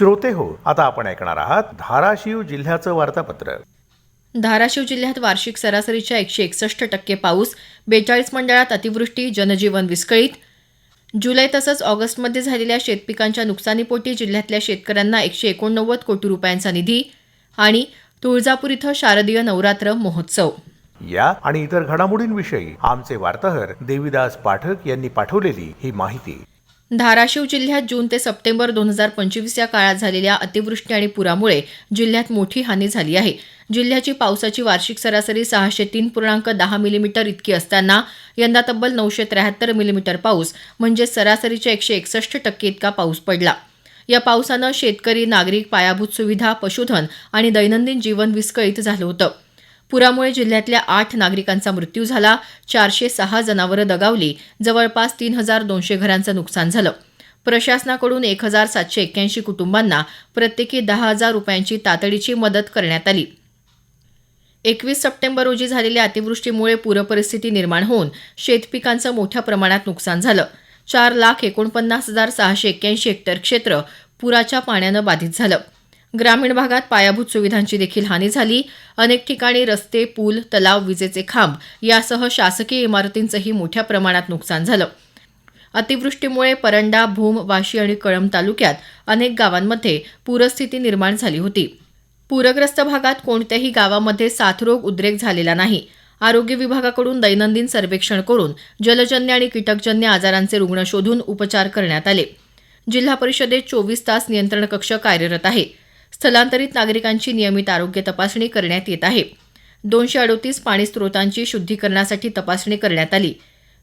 श्रोते हो. आता आपण ऐकणार आहात धाराशिव जिल्ह्याचं वार्तापत्र धाराशिव जिल्ह्यात वार्षिक सरासरीच्या एकशे एकसष्ट टक्के पाऊस बेचाळीस मंडळात अतिवृष्टी जनजीवन विस्कळीत. जुलै तसंच ऑगस्टमध्ये झालेल्या शेतपिकांच्या नुकसानीपोटी जिल्ह्यातल्या शेतकऱ्यांना एकशे एकोणनव्वद कोटी रुपयांचा निधी आणि तुळजापूर इथं शारदीय नवरात्र महोत्सव. या आणि इतर घडामोडींविषयी आमचे वार्ताहर देविदास पाठक यांनी पाठवलेली ही माहिती. धाराशिव जिल्ह्यात जून ते सप्टेंबर दोन हजार पंचवीस या काळात झालेल्या अतिवृष्टी आणि पुरामुळे जिल्ह्यात मोठी हानी झाली आहे. जिल्ह्याची पावसाची वार्षिक सरासरी सहाशे तीन पूर्णांक दहा मिलीमीटर इतकी असताना यंदा तब्बल नऊशे त्र्याहत्तर मिलीमीटर पाऊस म्हणजे सरासरीच्या एकशे एकसष्ट टक्के इतका पाऊस पडला. या पावसानं शेतकरी नागरिक पायाभूत सुविधा पशुधन आणि दैनंदिन जीवन विस्कळीत झालं होतं. पुरामुळे जिल्ह्यातल्या आठ नागरिकांचा मृत्यू झाला. चारशे सहा जनावरं दगावली. जवळपास तीन हजार दोनशे घरांचं नुकसान झालं. प्रशासनाकडून एक हजार सातशे एक्क्याऐंशी कुटुंबांना प्रत्येकी दहा हजार रुपयांची तातडीची मदत करण्यात आली. एकवीस सप्टेंबर रोजी झालेल्या अतिवृष्टीमुळे पूरपरिस्थिती निर्माण होऊन शेतपिकांचं मोठ्या प्रमाणात नुकसान झालं. चार लाख एकोणपन्नास हजार सहाशे एक्क्याऐंशी हेक्टर क्षेत्र पुराच्या पाण्यानं बाधित झालं. ग्रामीण भागात पायाभूत सुविधांची देखील हानी झाली. अनेक ठिकाणी रस्ते पूल तलाव विजेचे खांब यासह शासकीय इमारतींचंही मोठ्या प्रमाणात नुकसान झालं. अतिवृष्टीमुळे परंडा भूम वाशी आणि कळंब तालुक्यात अनेक गावांमध्ये पूरस्थिती निर्माण झाली होती. पूरग्रस्त भागात कोणत्याही गावामध्ये साथरोग उद्रेक झालेला नाही. आरोग्य विभागाकडून दैनंदिन सर्वेक्षण करून जलजन्य आणि कीटकजन्य आजारांचे रुग्ण शोधून उपचार करण्यात आले. जिल्हा परिषदेत चोवीस तास नियंत्रण कक्ष कार्यरत आहे. स्थलांतरित नागरिकांची नियमित आरोग्य तपासणी करण्यात येत आहे. दोनशे अडोतीस पाणी स्त्रोतांची शुद्धीकरणासाठी तपासणी करण्यात आली.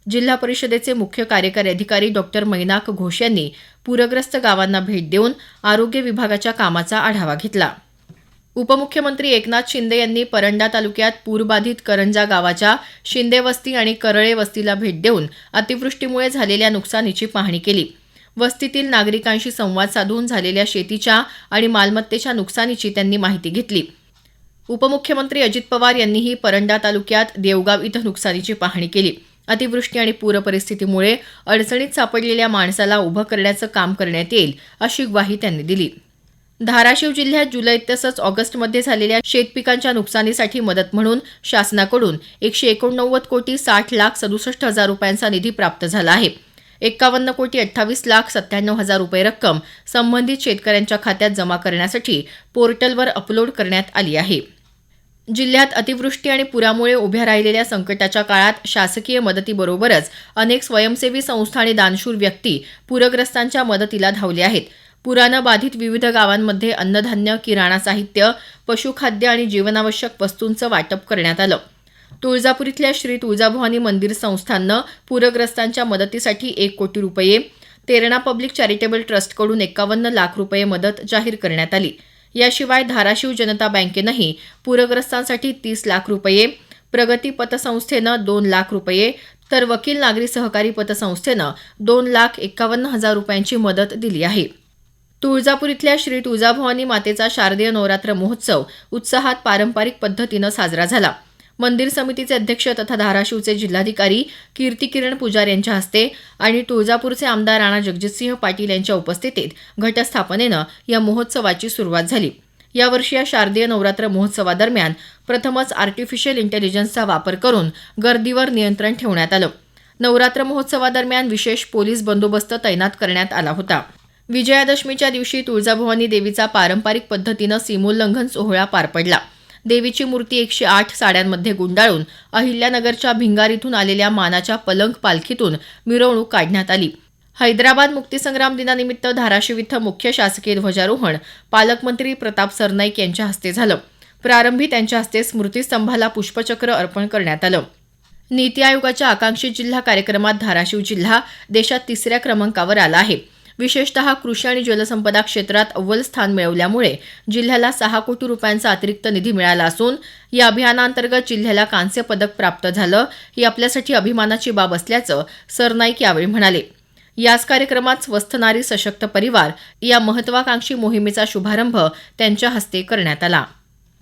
जिल्हा परिषदेचे मुख्य कार्यकारी अधिकारी डॉक्टर मैनाक घोष यांनी पूरग्रस्त गावांना भेट देऊन आरोग्य विभागाच्या कामाचा आढावा घेतला. उपमुख्यमंत्री एकनाथ शिंदे यांनी परंडा तालुक्यात पूरबाधित करंजा गावाच्या शिंदे वस्ती आणि करळे वस्तीला भेट देऊन अतिवृष्टीमुळे झालेल्या नुकसानीची पाहणी केली. वस्तीतील नागरिकांशी संवाद साधून झालेल्या शेतीच्या आणि मालमत्तेच्या नुकसानीची त्यांनी माहिती घेतली. उपमुख्यमंत्री अजित पवार यांनीही परंडा तालुक्यात देवगाव इथं नुकसानीची पाहणी केली. अतिवृष्टी आणि पूर परिस्थितीमुळे अडचणीत सापडलेल्या माणसाला उभं करण्याचं काम करण्यात येईल अशी ग्वाही त्यांनी दिली. धाराशिव जिल्ह्यात जुलै तसंच ऑगस्टमध्ये झालेल्या शेतपिकांच्या नुकसानीसाठी मदत म्हणून शासनाकडून एकशे एकोणनव्वद कोटी साठ लाख सदुसष्ट हजार रुपयांचा निधी प्राप्त झाला आहे. एक्कावन्न कोटी अठ्ठावीस लाख सत्त्याण्णव हजार रुपये रक्कम संबंधित शेतकऱ्यांच्या खात्यात जमा करण्यासाठी पोर्टलवर अपलोड करण्यात आली आहे. जिल्ह्यात अतिवृष्टी आणि पुरामुळे उभ्या राहिलेल्या संकटाच्या काळात शासकीय मदतीबरोबरच अनेक स्वयंसेवी संस्था आणि दानशूर व्यक्ती पूरग्रस्तांच्या मदतीला धावले आहेत. पुरानं बाधित विविध गावांमध्ये अन्नधान्य किराणा साहित्य पशुखाद्य आणि जीवनावश्यक वस्तूंचं वाटप करण्यात आलं. तुळजापूर इथल्या श्री तुळजाभवानी मंदिर संस्थाननं पूरग्रस्तांच्या मदतीसाठी एक कोटी रुपये तेरणा पब्लिक चॅरिटेबल ट्रस्टकडून एकावन्न लाख रुपये मदत जाहीर करण्यात आली. याशिवाय धाराशिव जनता बँकेनंही पूरग्रस्तांसाठी तीस लाख रुपये प्रगती पतसंस्थेनं दोन लाख रुपये तर वकील नागरी सहकारी पतसंस्थेनं दोन लाख एकावन्न हजार रुपयांची मदत दिली आहे. तुळजापूर इथल्या श्री तुळजाभवानी मातेचा शारदीय नवरात्र महोत्सव उत्साहात पारंपरिक पद्धतीनं साजरा झाला. मंदिर समितीचे अध्यक्ष तथा धाराशिवचे जिल्हाधिकारी कीर्तिकिरण पुजार यांच्या हस्ते आणि तुळजापूरचे आमदार राणा जगजितसिंह पाटील यांच्या उपस्थितीत घटस्थापनेनं या महोत्सवाची सुरुवात झाली. यावर्षी या शारदीय नवरात्र महोत्सवादरम्यान प्रथमच आर्टिफिशियल इंटेलिजन्सचा वापर करून गर्दीवर नियंत्रण ठेवण्यात आलं. नवरात्र महोत्सवादरम्यान विशेष पोलीस बंदोबस्त तैनात करण्यात आला होता. विजयादशमीच्या दिवशी तुळजाभवानी देवीचा पारंपरिक पद्धतीनं सीमोल्लंघन सोहळा पार पडला. देवीची मूर्ती एकशे आठ साड्यांमध्ये गुंडाळून अहिल्यानगरच्या भिंगार इथून आलेल्या मानाच्या पलंग पालखीतून मिरवणूक काढण्यात आली. हैदराबाद मुक्तीसंग्राम दिनानिमित्त धाराशिव इथं मुख्य शासकीय ध्वजारोहण पालकमंत्री प्रताप सरनाईक यांच्या हस्ते झालं. प्रारंभी त्यांच्या हस्ते स्मृतीस्तंभाला पुष्पचक्र अर्पण करण्यात आलं. नीती आयोगाच्या आकांक्षित जिल्हा कार्यक्रमात धाराशिव जिल्हा देशात तिसऱ्या क्रमांकावर आला आहे. विशेषतः कृषी आणि जलसंपदा क्षेत्रात अव्वल स्थान मिळवल्यामुळे जिल्ह्याला सहा कोटी रुपयांचा अतिरिक्त निधी मिळाला असून या अभियानांतर्गत जिल्ह्याला कांस्य पदक प्राप्त झालं ही आपल्यासाठी अभिमानाची बाब असल्याचं सरनाईक यावेळी म्हणाले. याच कार्यक्रमात स्वस्थ नारी सशक्त परिवार या महत्वाकांक्षी मोहिमेचा शुभारंभ त्यांच्या हस्ते करण्यात आला.